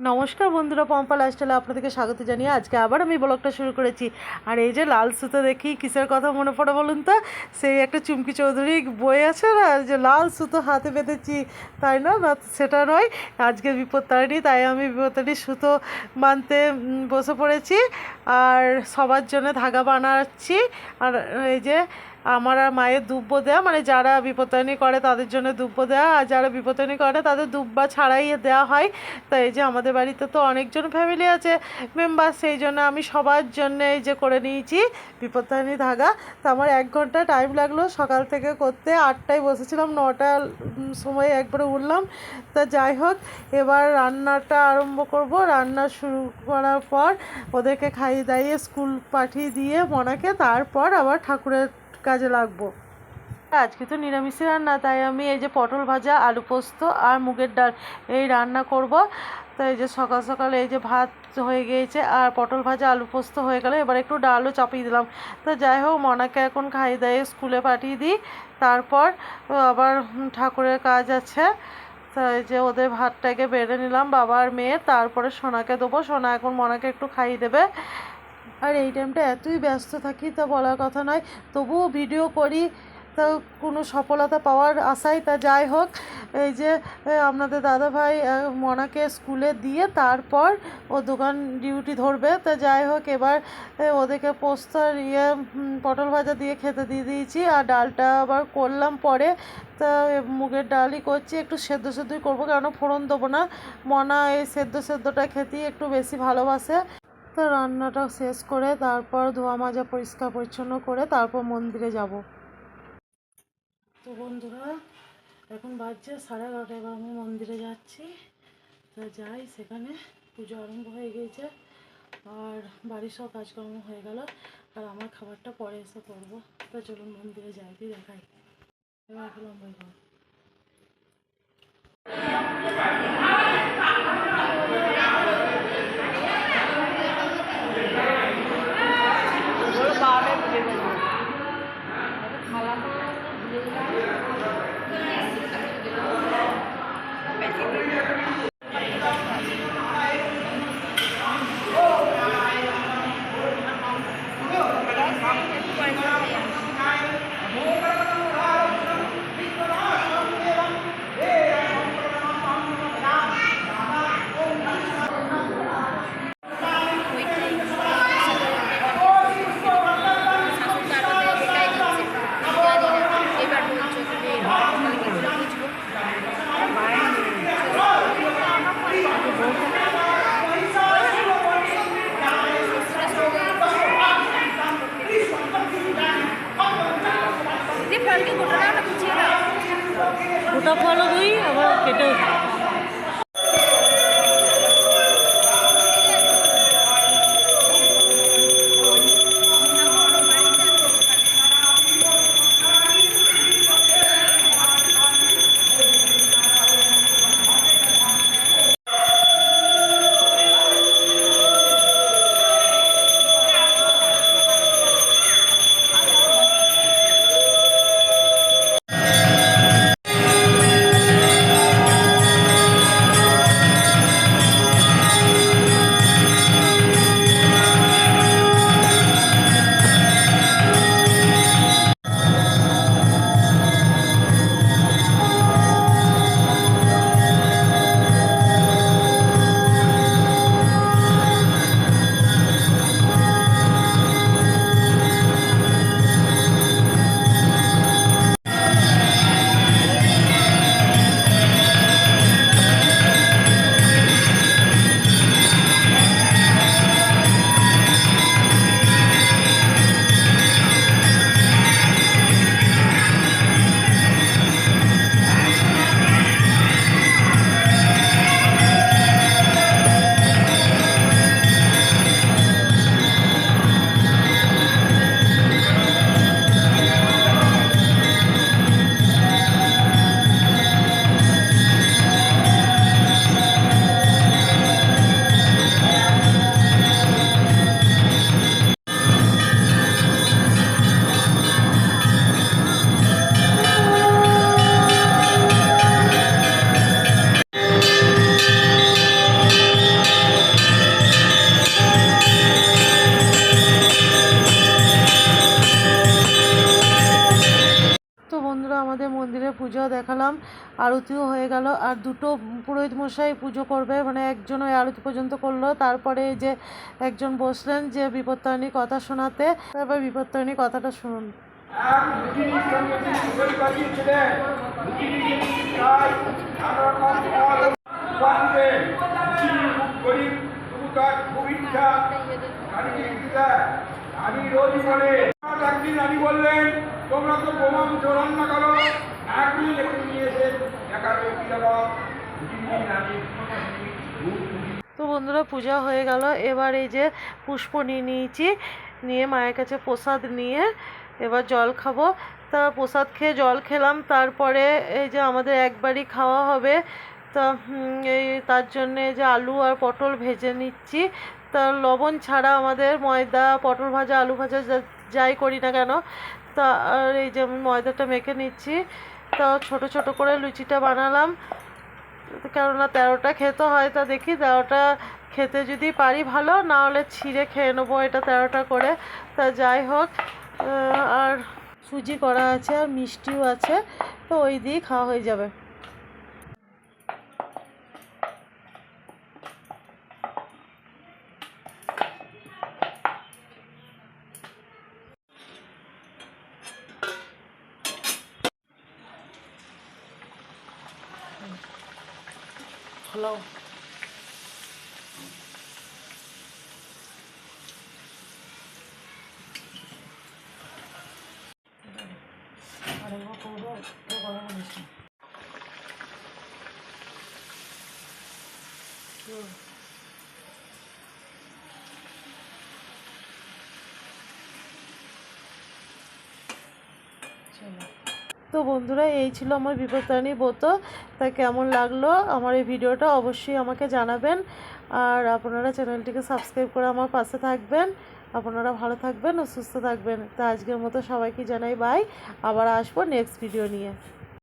নমস্কার বন্ধুরা, পম্পা লাইফস্টাইলে আপনাদেরকে স্বাগত জানিয়ে আজকে আবার আমি ব্লগটা শুরু করেছি। আর এই যে লাল সুতো দেখি, কিসের কথা মনে পড়ে বলুন তো? সেই একটা চুমকি চৌধুরী বই আছে না যে লাল সুতো হাতে বেঁধেছি, তাই না? না, সেটা নয়, আজকে বিপত্তারিণী, তাই আমি বিপত্তারিণী সুতো বানতে বসে পড়েছি। আর সবার জন্য ধাগা বানাচ্ছি। আর এই যে আমার আর মায়ের দুব্য দেওয়া মানে যারা বিপত্তারিণী করে তাদের জন্য দুব্য দেওয়া আর যারা বিপত্তারিণী করে তাদের দুব্বা ছাড়াই দেওয়া হয়। তাই এই যে আমাদের বাড়িতে তো অনেকজন ফ্যামিলি আছে মেম্বার সেই জন্য আমি সবার জন্য এই যে করে নিয়েছি বিপত্তারিণী ধাগা। তো আমার এক ঘণ্টা টাইম লাগল সকাল থেকে করতে আটটায় বসেছিলাম উম, সময় একবারে উঠলাম। তা যাই হোক এবার রান্নাটা আরম্ভ করব। রান্না শুরু করার পর ওদেরকে খাইয়ে দাইয়ে স্কুল পাঠিয়ে দিয়ে মনাকে তারপর আবার ঠাকুরের কাজে লাগবো। আজকে তো নিরামিষের রান্না, তাই আমি এই যে পটল ভাজা, আলু পোস্ত আর মুগের ডাল এই রান্না করব। তো এই যে সকাল সকাল এই যে ভাত হয়ে গিয়েছে আর পটল ভাজা, আলু পোস্ত হয়ে গেল। এবার একটু ডালও চাপিয়ে দিলাম। তো যাই হোক, মনাকে এখন খাইয়ে দাইয়ে স্কুলে পাঠিয়ে দিই। তারপর আবার ঠাকুরের কাজ আছে। তো এই যে ওদের ভাতটাকে বেড়ে নিলাম বাবা আর মেয়ে তারপরে সোনাকে দেবো। সোনা এখন মনাকে একটু খাইয়ে দেবে। আর এই টাইমটা এতই ব্যস্ত থাকি তা বলার কথা নয়। তবুও ভিডিও করি তা কোনো সফলতা পাওয়ার আশায় তা যাই হোক। এই যে আপনাদের দাদাভাই আহ, মনাকে স্কুলে দিয়ে তারপর ও দোকান ডিউটি ধরবে। তা যাই হোক এবার ওদেরকে পোস্ত আর ইয়ে পটল ভাজা দিয়ে খেতে দিয়ে দিয়েছি। আর ডালটা আবার করলাম পরে। তা মুগের ডালই করছি একটু সেদ্ধ সেদ্ধই করব কেন ফোড়ন দেবো না। মনা এই সেদ্ধ সেদ্ধটা খেতেই একটু বেশি ভালোবাসে। তো রান্নাটা শেষ করে তারপর ধোয়া মাজা পরিষ্কার পরিচ্ছন্ন করে তারপর মন্দিরে যাব। তো বন্ধুরা, এখন বাজছে সাড়ে এগারোটা এবার আমি মন্দিরে যাচ্ছি। তা যাই, সেখানে পুজো আরম্ভ হয়ে গিয়েছে আর বাড়ির সব কাজকর্ম হয়ে গেল। আর আমার খাবারটা পরে এসে করব। তো চলুন মন্দিরে যাই দেখাই। এবার একটু লম্বা পুজো দেখালাম। আরতিও হয়ে গেল। আর দুটো পুরোহিত মশাই পুজো করবে। মানে একজন ওই আরতি পর্যন্ত করল। তারপরে যে একজন বসলেন যে বিপত্তারিণী কথা শোনাতে। তারপর বিপত্তারিণী কথাটা শুনুন। নারী রোজই বলে নারী বললেন তোমরা তো বোমা মুঠো রান্না করো একদিন একটু নিয়ে এসে দেখাবে কি জবাব রুটিনি নারী তো বন্ধুরা, পূজা হয়ে গেল। এবার এই যে পুষ্প নিয়ে নিয়েছি, নিয়ে মায়ের কাছে প্রসাদ নিয়ে এবার জল খাব। তা প্রসাদ খেয়ে জল খেলাম, তারপরে এই যে আমাদের একবারই খাওয়া হবে। তা এই তার জন্যে যে আলু আর পটল ভেজে নিচ্ছি। তা লবণ ছাড়া আমাদের ময়দা, পটল ভাজা, আলু ভাজা যাই করি না কেন তা আর এই যে আমি ময়দাটা মেখে নিচ্ছি, তা ছোট ছোট করে লুচিটা বানালাম। কেননা তেরোটা খেতে হয়, তা দেখি তেরোটা খেতে যদি পারি ভালো নাহলে ছিঁড়ে খেয়ে নেব এটা তেরোটা করে। তা যাই হোক আর সুজি করা আছে আর মিষ্টিও আছে, তো ওই দিয়ে খাওয়া হয়ে যাবে। হ্যালো আরেকবার করব তো তো বন্ধুরা, এই ছিল আমার বিপত্তারিণী ব্রত। তা কেমন লাগল আমার এই ভিডিওটা অবশ্যই আমাকে জানাবেন। আর আপনারা চ্যানেলটিকে সাবস্ক্রাইব করে আমার পাশে থাকবেন। আপনারা ভালো থাকবেন ও সুস্থ থাকবেন। তা আজকের মতো সবাইকে জানাই বাই আবার আসব নেক্সট ভিডিও নিয়ে।